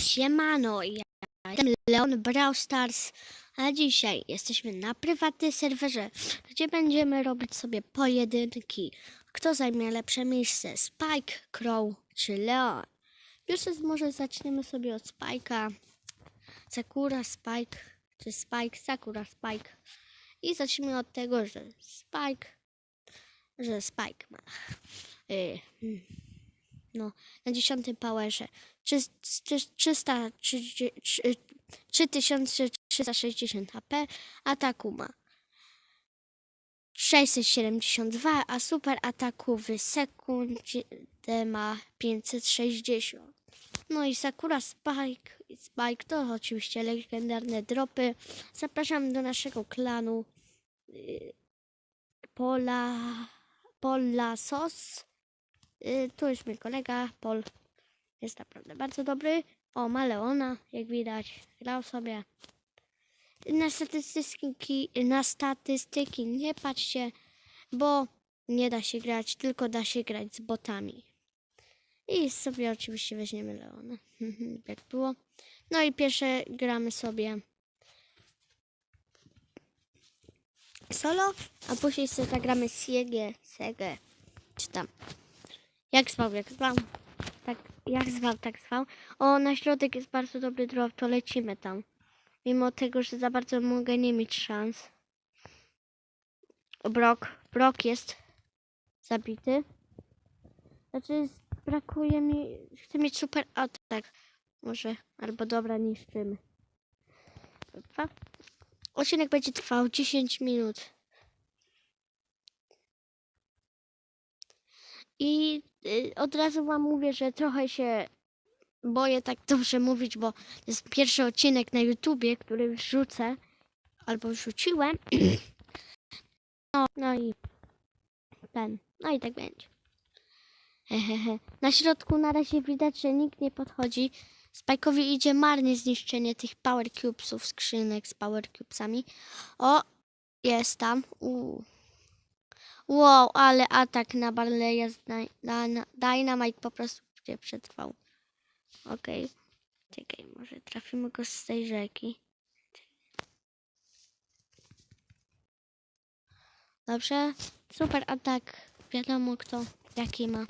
Siemano, ja jestem Leon Brawl Stars, a dzisiaj jesteśmy na prywatnym serwerze, gdzie będziemy robić sobie pojedynki. Kto zajmie lepsze miejsce, Spike, Crow czy Leon? Już może zaczniemy sobie od Spike'a. Sakura, Spike, czy Spike, Sakura, Spike. I zacznijmy od tego, że Spike, że Spike ma... y, mm, no, na dziesiątym powerze. Trzy- trzy- 330 trzy- 3360 HP, ataku ma 672, a super ataku w sekundzie ma 560. No i Sakura Spike, Spike to oczywiście legendarne dropy. Zapraszam do naszego klanu y, Pola, Pola Sos. Y, Tu jest mój kolega, Pol. Jest naprawdę bardzo dobry. O, ma Leona, jak widać. Grał sobie. Na statystyki, na statystyki nie patrzcie, bo nie da się grać, tylko da się grać z botami. I sobie oczywiście weźmiemy Leona, jak było. No i pierwsze gramy sobie solo, a później sobie zagramy Siegę, Segę, czy tam. Jak zwał, jak zwał. Tak, jak zwał, tak zwał. O, na środek jest bardzo dobry drop, to lecimy tam. Mimo tego, że za bardzo mogę nie mieć szans. O, Brock, Brock jest zabity. Znaczy, brakuje mi, chcę mieć super atak. Może, albo dobra, niszczymy. Odcinek będzie trwał 10 minut. I y, od razu wam mówię, że trochę się boję tak dobrze mówić, bo to jest pierwszy odcinek na YouTubie, który wrzucę albo wrzuciłem. No, no i ten. No i tak będzie. Hehehe. Na środku na razie widać, że nikt nie podchodzi. Spike'owi idzie marnie zniszczenie tych Power Cubesów, skrzynek z Power Cubesami. O, jest tam. Uuu. Wow, ale atak na Barleya z Dy- Dyna- Dynamite po prostu nie przetrwał. Okej. Czekaj, może trafimy go z tej rzeki. Dobrze. Super atak. Wiadomo kto, jaki ma.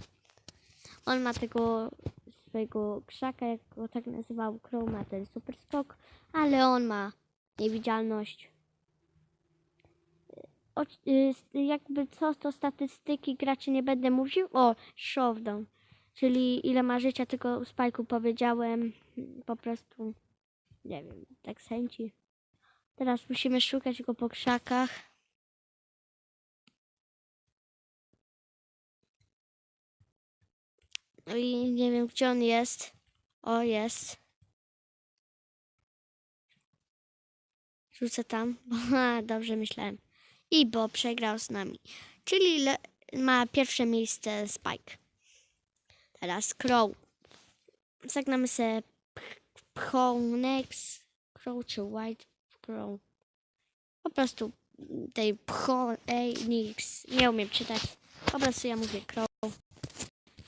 On ma tego swojego krzaka, jak go tak nazywał, Crow ma ten super skok, ale on ma niewidzialność. O, y, jakby co, to statystyki graczy nie będę mówił. O, showdown. Czyli ile ma życia, tylko u Spike'u powiedziałem po prostu, nie wiem, tak sęci. Teraz musimy szukać go po krzakach. No i nie wiem, gdzie on jest. O, jest. Rzucę tam, dobrze myślałem. I bo przegrał z nami. Czyli ma pierwsze miejsce Spike. Teraz Crow. Zagnamy sobie Pchonex. Crow czy White Crow. Po prostu tej Pchonex. Nie umiem czytać. Po prostu ja mówię Crow.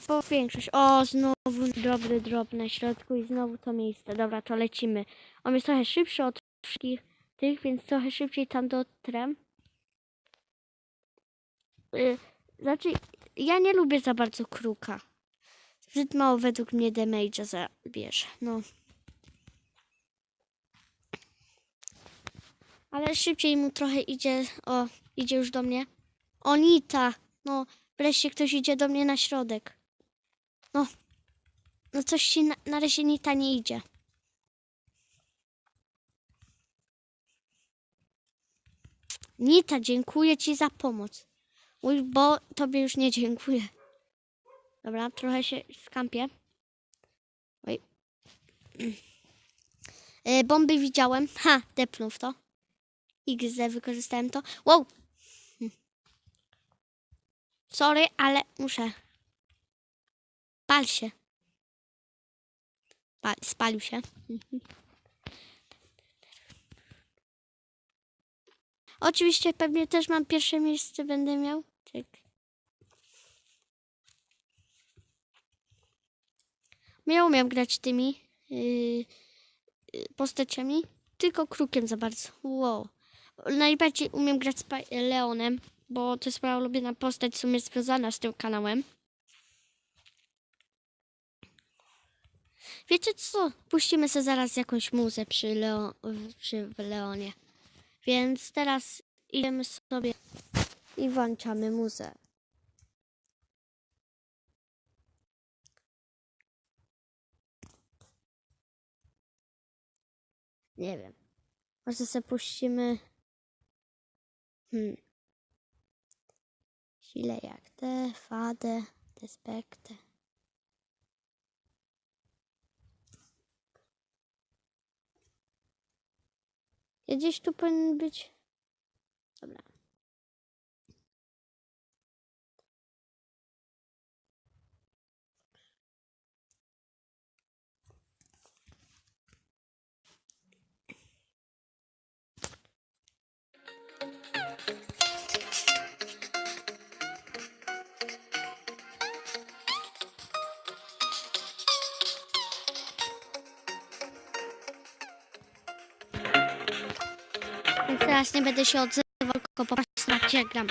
Bo większość. O, znowu dobry drop na środku i znowu to miejsce. Dobra, to lecimy. On jest trochę szybszy od wszystkich tych, więc trochę szybciej tam dotrę. Y, Znaczy, ja nie lubię za bardzo kruka. Zbyt mało według mnie damage'a zabierze. No. Ale szybciej mu trochę idzie. O, idzie już do mnie. O, Nita. No, wreszcie ktoś idzie do mnie na środek. No. No coś ci na, na razie Nita nie idzie. Nita, dziękuję ci za pomoc. Uj, bo tobie już nie dziękuję. Dobra, trochę się skampię. Oj. E, bomby widziałem. Ha, depnął w to. XZ, wykorzystałem to. Wow! Hm. Sorry, ale muszę. Pal się. Pal, spalił się. Oczywiście pewnie też mam pierwsze miejsce, będę miał. Czekaj. Ja umiem grać tymi yy, yy, postaciami, tylko krukiem za bardzo. Wow. Najbardziej umiem grać z Leonem, bo to jest moja ulubiona postać, w sumie związana z tym kanałem. Wiecie co? Puścimy sobie zaraz jakąś muzę przy, Leo, przy Leonie. Więc teraz idziemy sobie i włączamy muzę. Nie wiem. Może sobie puścimy. Hmm. Sile jak te, fadę, despektę. Gdzieś tu powinien być. Dobra. Teraz nie będę się odzywał, tylko po prostu na cię gram.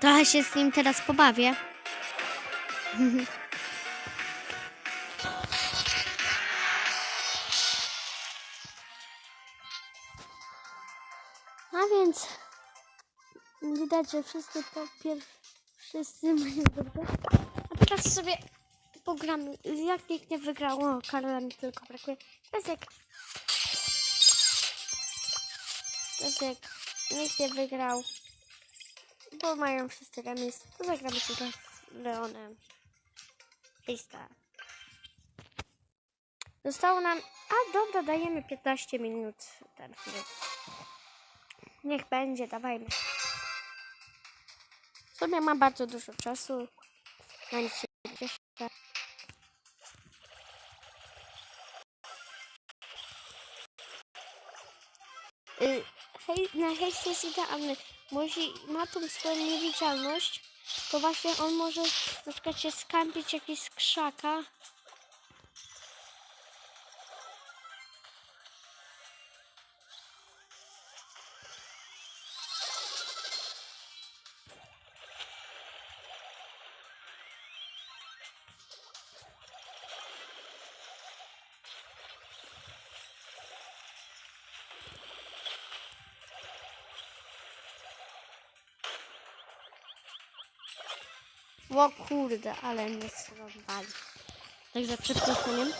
Trochę się z nim teraz pobawię. A więc widać, że wszyscy po pier... wszyscy mają dobre. A teraz sobie pogramy. Jak nikt nie wygrał, o, Karola mi tylko brakuje. Pesek. Pesek. Nikt nie wygrał. Bo mają wszyscy remis. To zagramy sobie z Leonem. Lista. Zostało nam... A dobra, dajemy 15 minut ten film. Niech będzie, dawajmy. Sobie ma bardzo dużo czasu. Na nic się cieszę. Na hejs jest idealny. Może, ma tą swoją niewidzialność, to właśnie on może na przykład się skampić jakiś z krzaka. O kurde, ale mnie rozwali. Także przeproszeniem.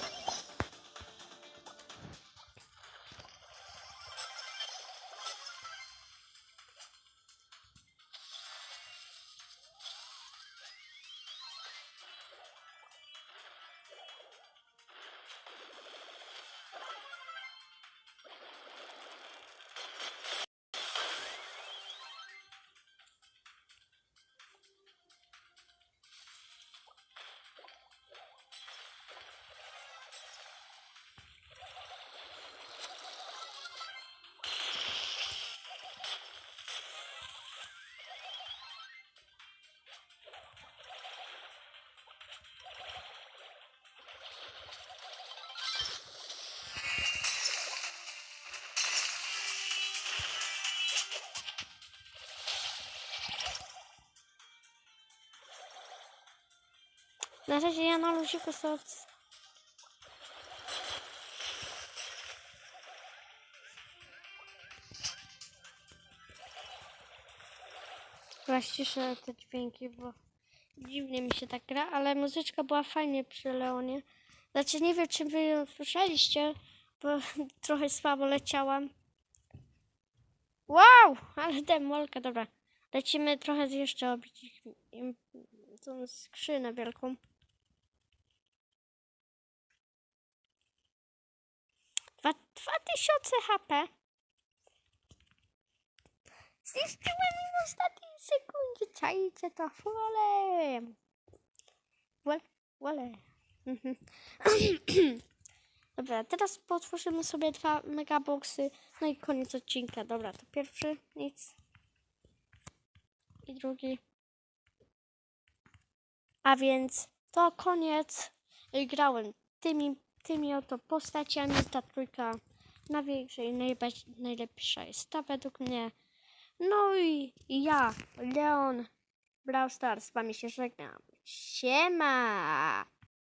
Na razie ja na luziku sobie... Ściszę te dźwięki, bo dziwnie mi się tak gra, ale muzyczka była fajnie przy Leonie. Znaczy nie wiem, czy wy ją słyszeliście, bo trochę słabo leciałam. Wow, ale demolka, dobra. Lecimy trochę jeszcze obić tą skrzynę wielką. Dwa, dwa tysiące HP. Zniszczyłem w ostatniej sekundzie. Czajcie to wolę. Wolę, wolę. Dobra, teraz potworzymy sobie dwa megaboxy. No i koniec odcinka. Dobra, to pierwszy, nic. I drugi. A więc to koniec. Grałem tymi, tymi oto postaciami. Ta trójka najba- najlepsza jest ta według mnie. No i ja, Leon Brawl Stars, z wami się żegnam. Siema!